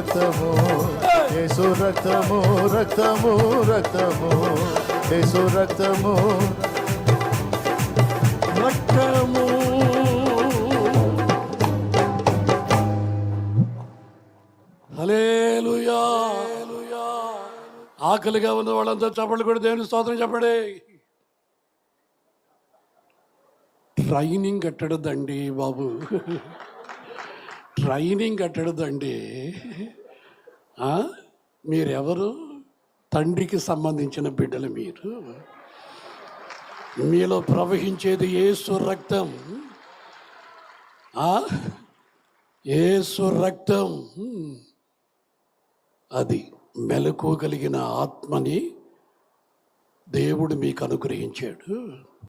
రక్తము యేసు రక్తము రక్తము రక్తము యేసు రక్తము. రక్తము. హల్లెలూయా. ఆకలిగా ఉన్న వాళ్ళంతా చప్పట్లు కూడా దేవుని స్తోత్రం చెప్పండి. ట్రైనింగ్ కట్టడదండి బాబు. ట్రైనింగ్ కట్టడదండి. మీరెవరు? తండ్రికి సంబంధించిన బిడ్డలు మీరు. మీలో ప్రవహించేది ఏసు రక్తం. ఆ? ఏసు రక్తం. అది మెలకువగలిగిన ఆత్మని దేవుడు మీకు అనుగ్రహించాడు.